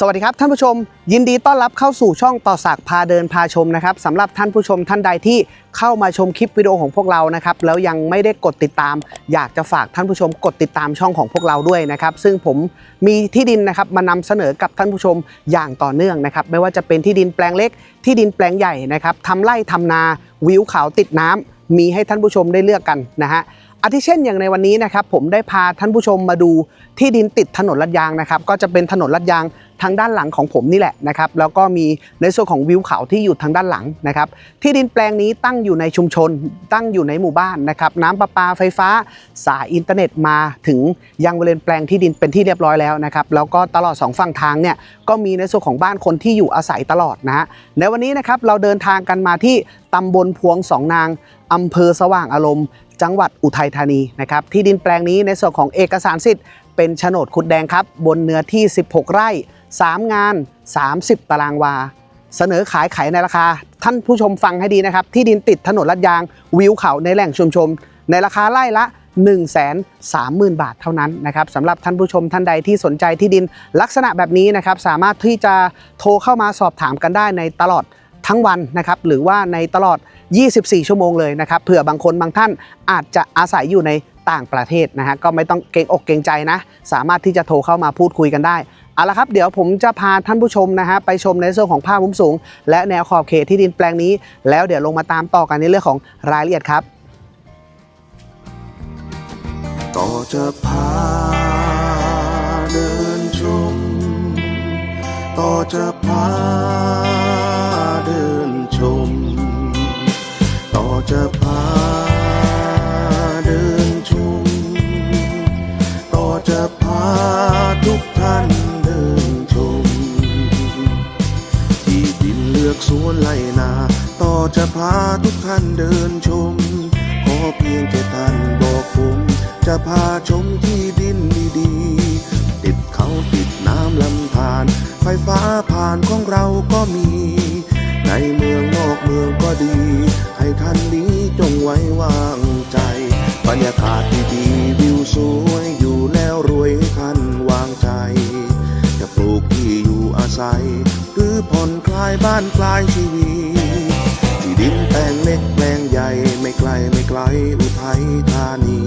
สวัสดีครับท่านผู้ชม ยินดีต้อนรับเข้าสู่ช่องต่อสักพาเดินพาชมนะครับสำหรับท่านผู้ชมท่านใดที่เข้ามาชมคลิปวิดีโอของพวกเรานะครับแล้วยังไม่ได้กดติดตาม อยากจะฝากท่านผู้ชมกดติดตามช่องของพวกเราด้วยนะครับซึ่งผมมีที่ดินนะครับมานำเสนอกับท่านผู้ชมอย่างต่อเนื่องนะครับไม่ว่าจะเป็นที่ดินแปลงเล็ก ที่ดินแปลงใหญ่นะครับทำไร่ทำนาวิวเขาติดน้ำมีให้ท่านผู้ชมได้เลือกกันนะฮะ อาทิเช่นอย่างในวันนี้นะครับผมได้พาท่านผู้ชมมาดูที่ดินติดถนนลาดยางนะครับก็จะเป็นถนนลาดยางทางด้านหลังของผมนี่แหละนะครับแล้วก็มีในส่วนของวิวเขาที่อยู่ทางด้านหลังนะครับที่ดินแปลงนี้ตั้งอยู่ในชุมชน ตั้งอยู่ในหมู่บ้านนะครับน้ำประปาไฟฟ้าสายอินเทอร์เน็ตมาถึงยังบริเวณแปลงที่ดินเป็นที่เรียบร้อยแล้วนะครับแล้วก็ตลอดสองฝั่งทางเนี่ยก็มีในส่วนของบ้านคนที่อยู่อาศัยตลอดนะฮะในวันนี้นะครับเราเดินทางกันมาที่ตำบลพวงสองนางอำเภอสว่างอารมณ์ จังหวัดอุทัยธานีนะครับที่ดินแปลงนี้ในส่วนของเอกสารสิทธิ์เป็นโฉนดขุดแดงครับ บนเนื้อที่ 16 ไร่ 3 งาน 30 ตารางวา เสนอขายขายในราคา ท่านผู้ชมฟังให้ดีนะครับ ที่ดินติดถนนลาดยางวิวเขาในแหล่งชุมชนในราคาไร่ละ 1 3 0 0 0 0 บาทเท่านั้นนะครับสำหรับท่านผู้ชมท่านใดที่สนใจที่ดินลักษณะแบบนี้นะครับ สามารถที่จะโทรเข้ามาสอบถามกันได้ในตลอด ทั้งวันนะครับหรือว่าในตลอด 24 ชั่วโมงเลยนะครับเผื่อบางคนบางท่านอาจจะอาศัยอยู่ในต่างประเทศนะฮะก็ไม่ต้องเกรงอกเกรงใจนะ สามารถที่จะโทรเข้ามาพูดคุยกันได้เอาละครับเดี๋ยวผมจะพาท่านผู้ชมนะฮะไปชมในส่วนของภาพมุมสูง และแนวขอบเขตที่ดินแปลงนี้ แล้วเดี๋ยวลงมาตามต่อกันในเรื่องของรายละเอียดครับ ต่อจะพาเดินชม ต่อจะพา จะพาเดินชมต่อจะพาทุกท่านเดินชม ที่ดินเลือกสวนไลนาต่อจะพาทุกท่านเดินชม ขอเพียงแค่ท่านบอกผม จะพาชมที่ดินดีๆติดเขาติดน้ำลำธารไฟฟ้าผ่านของเราก็มี ในเมืองนอกเมืองก็ดี ให้ท่านนี้จงไว้วางใจ บรรยากาศดีๆวิวสวยอยู่แล้วรวยให้ท่านวางใจ จะปลูกที่อยู่อาศัย หรือผ่อนคลายบ้านปลายชีวิตที่ดินแปลงเล็กแปลงใหญ่ไม่ไกลไม่ไกลอุทัยธานี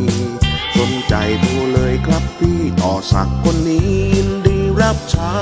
สนใจโทรเลยครับพี่ต่อสักคนนี้ยินดีรับใช้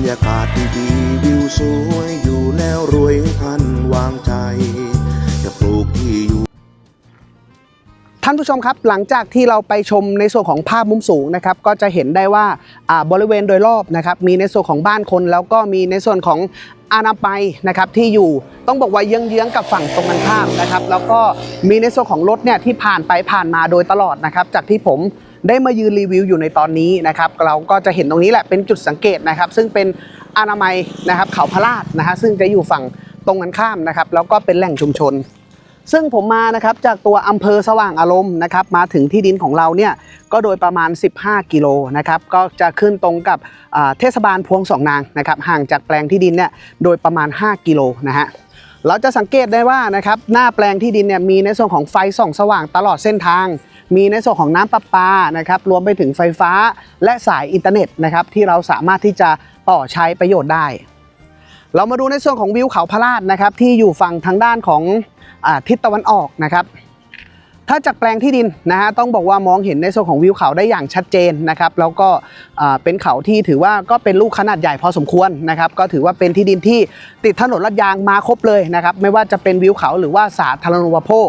รยากาศดีๆวิวสวยอยู่แล้วรวยท่านวางใจจะปลูกที่อยู่ท่านผู้ชมครับหลังจากที่เราไปชมในส่วนของภาพมุมสูงนะครับก็จะเห็นได้ว่าอ่าบริเวณโดยรอบนะครับมีในส่วนของบ้านคน แล้วก็มีในส่วนของอาณาไปนะครับที่อยู่ต้องบอกว่าเยื้องๆกับฝั่งตรงกันข้ามนะครับแล้วก็มีในส่วนของรถเนี่ยที่ผ่านไปผ่านมาโดยตลอดนะครับจากที่ผม ได้มายืนรีวิวอยู่ในตอนนี้นะครับเราก็จะเห็นตรงนี้แหละเป็นจุดสังเกตนะครับ ซึ่งเป็นอนามัยนะครับเขาพระราชนะฮะซึ่งจะอยู่ฝั่งตรงกันข้ามนะครับแล้วก็เป็นแหล่งชุมชน ซึ่งผมมานะครับจากตัวอำเภอสว่างอารมณ์นะครับมาถึงที่ดินของเราเนี่ยก็โดยประมาณ 15 กิโลนะครับก็จะขึ้นตรงกับเทศบาลพวงสองนางนะครับห่างจากแปลงที่ดินเนี่ยโดยประมาณ 5 กิโลนะฮะเราจะสังเกตได้ว่านะครับหน้าแปลงที่ดินเนี่ยมีในส่วนของไฟส่องสว่างตลอดเส้นทาง มีในส่วนของน้ำประปานะครับรวมไปถึงไฟฟ้าและสายอินเทอร์เน็ตนะครับที่เราสามารถที่จะต่อใช้ประโยชน์ได้ เรามาดูในส่วนของวิวเขาพระราชนะครับที่อยู่ฝั่งทางด้านของอทิศตะวันออกนะครับถ้าจากแปลงที่ดินนะฮะต้องบอกว่ามองเห็นในส่วนของวิวเขาได้อย่างชัดเจนนะครับแล้วก็เป็นเขาที่ถือว่าก็เป็นลูกขนาดใหญ่พอสมควรนะครับก็ถือว่าเป็นที่ดินที่ติดถนนลาดยางมาครบเลยนะครับไม่ว่าจะเป็นวิวเขาหรือว่าสาธารณูปโภค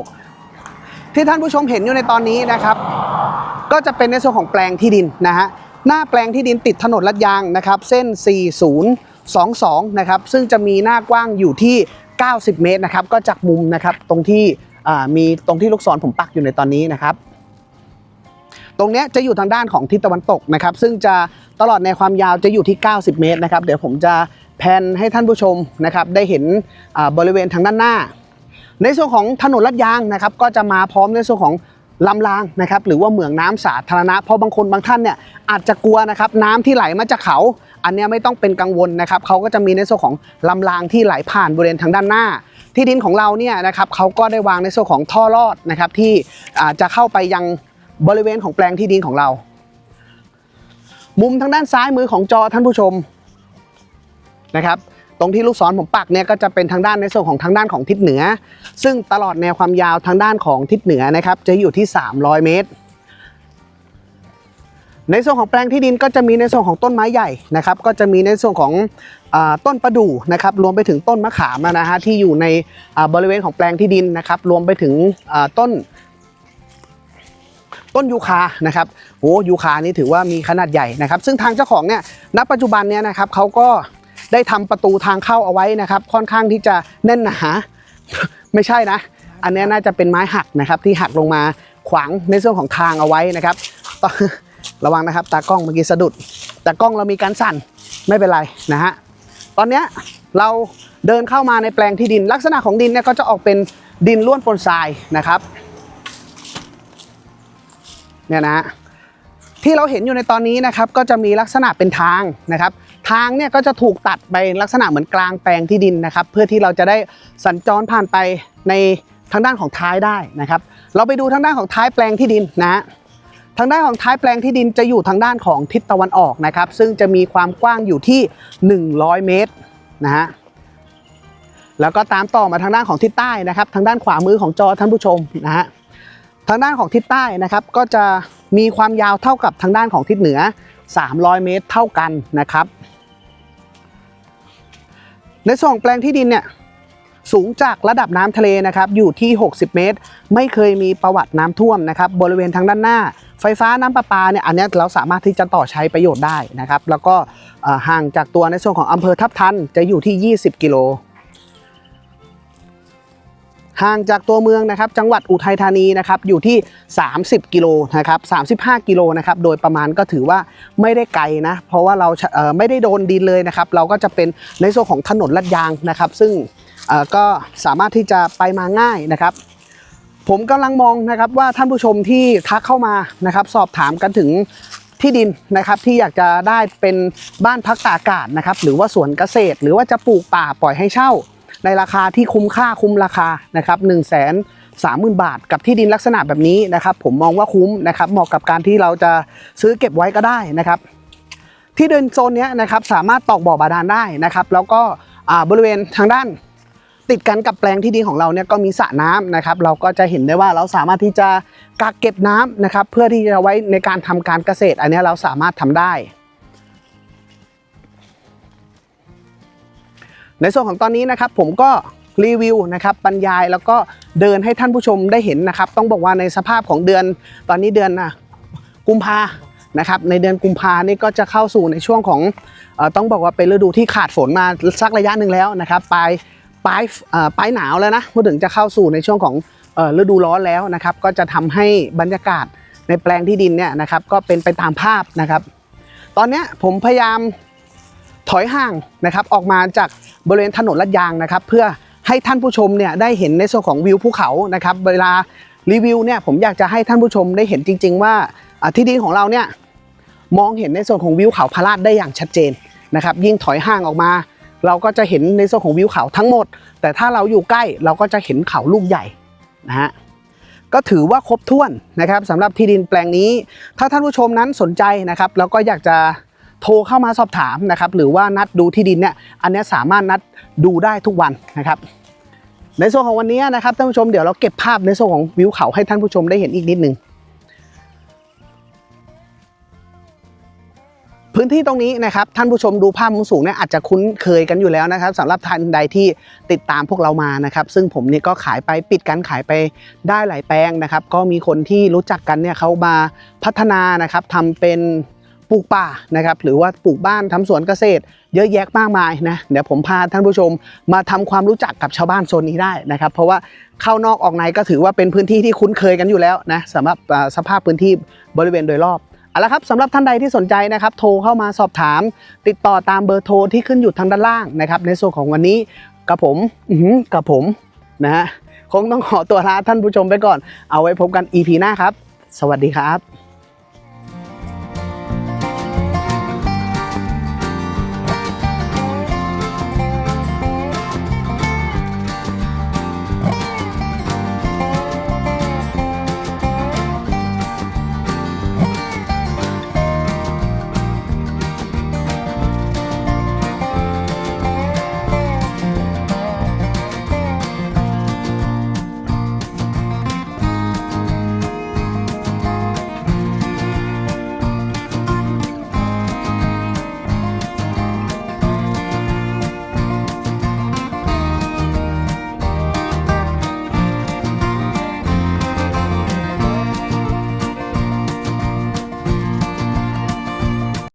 ที่ท่านผู้ชมเห็นอยู่ในตอนนี้นะครับ ก็จะเป็นในส่วนของแปลงที่ดินนะฮะหน้าแปลงที่ดินติดถนนลาดยางนะครับเส้น 40 22 นะครับซึ่งจะมีหน้ากว้างอยู่ที่ 90 เมตรนะครับก็จากมุมนะครับตรงที่มีตรงที่ลูกศรผมปักอยู่ในตอนนี้นะครับ ตรงนี้จะอยู่ทางด้านของทิศตะวันตกนะครับ ซึ่งจะตลอดในความยาวจะอยู่ที่ 90 เมตรนะครับ เดี๋ยวผมจะแพนให้ท่านผู้ชมนะครับได้เห็นบริเวณทางด้านหน้า ในส่วนของถนนลาดยางนะครับก็จะมาพร้อมในส่วนของลำรางนะครับหรือว่าเหมืองน้ำสาธารณะเพราะบางคนบางท่านเนี่ยอาจจะกลัวนะครับน้ำที่ไหลมาจากเขา อันเนี้ยไม่ต้องเป็นกังวลนะครับเขาก็จะมีในส่วนของลำรางที่ไหลผ่านบริเวณทางด้านหน้า ที่ดินของเราเนี่ยนะครับเขาก็ได้วางในส่วนของท่อลอดนะครับที่อ่าจะเข้าไปยังบริเวณของแปลงที่ดินของเรา มุมทางด้านซ้ายมือของจอท่านผู้ชมนะครับ ตรงที่ลูกศรผมปักเนี่ยก็จะเป็นทางด้านในส่วนของทางด้านของทิศเหนือ ซึ่งตลอดแนวความยาวทางด้านของทิศเหนือนะครับ จะอยู่ที่ 300 เมตร ในส่วนของแปลงที่ดินก็จะมีในส่วนของต้นไม้ใหญ่นะครับ ก็จะมีในส่วนของอต้นประดู่นะครับ รวมไปถึงต้นมะขามนะฮะที่อยู่ในบริเวณของแปลงที่ดินนะครับ รวมไปถึงต้นต้นยูคานะครับโอ้ยูคานี่ถือว่ามีขนาดใหญ่นะครับ ซึ่งทางเจ้าของเนี่ยณปัจจุบันเนี่ยนะครับเขาก็ ได้ทำประตูทางเข้าเอาไว้นะครับ ค่อนข้างที่จะแน่นหนาไม่ใช่นะ อันนี้น่าจะเป็นไม้หักนะครับที่หักลงมาขวางในส่วนของทางเอาไว้นะครับต่อระวังนะครับ ตากล้องเมื่อกี้สะดุดตากล้องเรามีการสั่นไม่เป็นไรนะฮะตอนนี้เราเดินเข้ามาในแปลงที่ดิน ลักษณะของดินเนี่ยก็จะออกเป็นดินล้วนปนทรายนะครับเนี่ยนะที่เราเห็นอยู่ในตอนนี้นะครับก็จะมีลักษณะเป็นทางนะครับ ทางเนี่ยก็จะถูกตัดไปลักษณะเหมือนกลางแปลงที่ดินนะครับ เพื่อที่เราจะได้สัญจรผ่านไปในทางด้านของท้ายได้นะครับ เราไปดูทางด้านของท้ายแปลงที่ดินนะทางด้านของท้ายแปลงที่ดินจะอยู่ทางด้านของทิศตะวันออกนะครับ ซึ่งจะมีความกว้างอยู่ที่ 100 เมตรนะฮะแล้วก็ตามต่อมาทางด้านของทิศใต้นะครับ ทางด้านขวามือของจอท่านผู้ชมนะฮะทางด้านของทิศใต้นะครับ ก็จะมีความยาวเท่ากับทางด้านของทิศเหนือ 300 เมตรเท่ากันนะครับ ในส่วนของแปลงที่ดินเนี่ยสูงจากระดับน้ำทะเลนะครับอยู่ที่ 60 เมตร ไม่เคยมีประวัติน้ำท่วมนะครับบริเวณทางด้านหน้า ไฟฟ้าน้ำประปาเนี่ยอันนี้เราสามารถที่จะต่อใช้ประโยชน์ได้นะครับแล้วก็ห่างจากตัวในส่วนของอำเภอทับทันจะอยู่ที่ 20 กิโล ห่างจากตัวเมืองนะครับจังหวัดอุทัยธานีนะครับอยู่ที่ 30 กิโลนะครับ35 กิโลนะครับโดยประมาณก็ถือว่าไม่ได้ไกลนะเพราะว่าเราเไม่ได้โดนดินเลยนะครับเราก็จะเป็นในส่วนของถนนลาดยางนะครับซึ่งก็สามารถที่จะไปมาง่ายนะครับ ผมกำลังมองนะครับว่าท่านผู้ชมที่ทักเข้ามานะครับสอบถามกันถึงที่ดินนะครับที่อยากจะได้เป็นบ้านพักตากอากาศนะครับหรือว่าสวนเกษตร หรือว่าจะปลูกป่าปล่อยให้เช่า ในราคาที่คุ้มค่าคุ้มราคานะครับ1นึ่งแสนสามหมื่นบาท กับที่ดินลักษณะแบบนี้นะครับ ผมมองว่าคุ้มนะครับเหมาะกับการที่เราจะซื้อเก็บไว้ก็ได้นะครับ ที่เดินโซนนี้นะครับสามารถตอกบ่อบาดาลได้นะครับ แล้วก็บริเวณทางด้านติดกันกับแปลงที่ดินของเราเนี่ยก็มีสระน้ำนะครับ เราก็จะเห็นได้ว่าเราสามารถที่จะกักเก็บน้ำนะครับ เพื่อที่จะไว้ในการทำการเกษตร อันนี้เราสามารถทำได้ ในส่วนของตอนนี้นะครับผมก็รีวิวนะครับบรรยายแล้วก็เดินให้ท่านผู้ชมได้เห็นนะครับ ต้องบอกว่าในสภาพของเดือนตอนนี้เดือนนะกุมภานะครับในเดือนกุมภานี่ก็จะเข้าสู่ในช่วงของต้องบอกว่าเป็นฤดูที่ขาดฝนมาสักระยะหนึ่งแล้วนะครับปลายปลายปลายหนาวแล้วนะพูดถึงจะเข้าสู่ในช่วงของฤดูร้อนแล้วนะครับ ก็จะทำให้บรรยากาศในแปลงที่ดินเนี่ยนะครับก็เป็นไปตามภาพนะครับ ตอนนี้ผมพยายาม ถอยห่างนะครับออกมาจากบริเวณถนนลาดยางนะครับ เพื่อให้ท่านผู้ชมเนี่ยได้เห็นในส่วนของวิวภูเขานะครับเวลารีวิวเนี่ยผมอยากจะให้ท่านผู้ชมได้เห็นจริง ๆ ว่าที่ดินของเราเนี่ยมองเห็นในส่วนของวิวเขาพาราดได้อย่างชัดเจนนะครับ ยิ่งถอยห่างออกมา เราก็จะเห็นในส่วนของวิวเขาทั้งหมด แต่ถ้าเราอยู่ใกล้เราก็จะเห็นเขาลูกใหญ่นะฮะก็ถือว่าครบถ้วนนะครับสำหรับที่ดินแปลงนี้ ถ้าท่านผู้ชมนั้นสนใจนะครับแล้วก็อยากจะ โทรเข้ามาสอบถามนะครับหรือว่านัดดูที่ดินเนี่ยอันนี้สามารถนัดดูได้ทุกวันนะครับ ในส่วนของวันนี้นะครับท่านผู้ชมเดี๋ยวเราเก็บภาพในส่วนของวิวเขาให้ท่านผู้ชมได้เห็นอีกนิดหนึ่งพื้นที่ตรงนี้นะครับท่านผู้ชมดูภาพมุมสูงเนี่ยอาจจะคุ้นเคยกันอยู่แล้วนะครับสำหรับท่านใดที่ติดตามพวกเรามานะครับ ซึ่งผมเนี่ยก็ขายไปปิดการขายไปได้หลายแปลงนะครับ ก็มีคนที่รู้จักกันเนี่ยเขามาพัฒนานะครับทำเป็น ปลูกป่านะครับหรือว่าปลูกบ้านทำสวนเกษตร เยอะแยะมากมายนะเดี๋ยวผมพาท่านผู้ชมมาทำความรู้จักกับชาวบ้านโซนนี้ได้นะครับเพราะว่าเข้านอกออกในก็ถือว่าเป็นพื้นที่ที่คุ้นเคยกันอยู่แล้วนะสำหรับสภาพพื้นที่บริเวณโดยรอบเอาละครับสำหรับท่านใดที่สนใจนะครับโทรเข้ามาสอบถาม ติดต่อตามเบอร์โทรที่ขึ้นอยู่ทางด้านล่างนะครับในส่วนของวันนี้กับผมกับผมนะฮะคงต้องขอตัวลาท่านผู้ชมไปก่อน เอาไว้พบกัน EP หน้าครับ สวัสดีครับ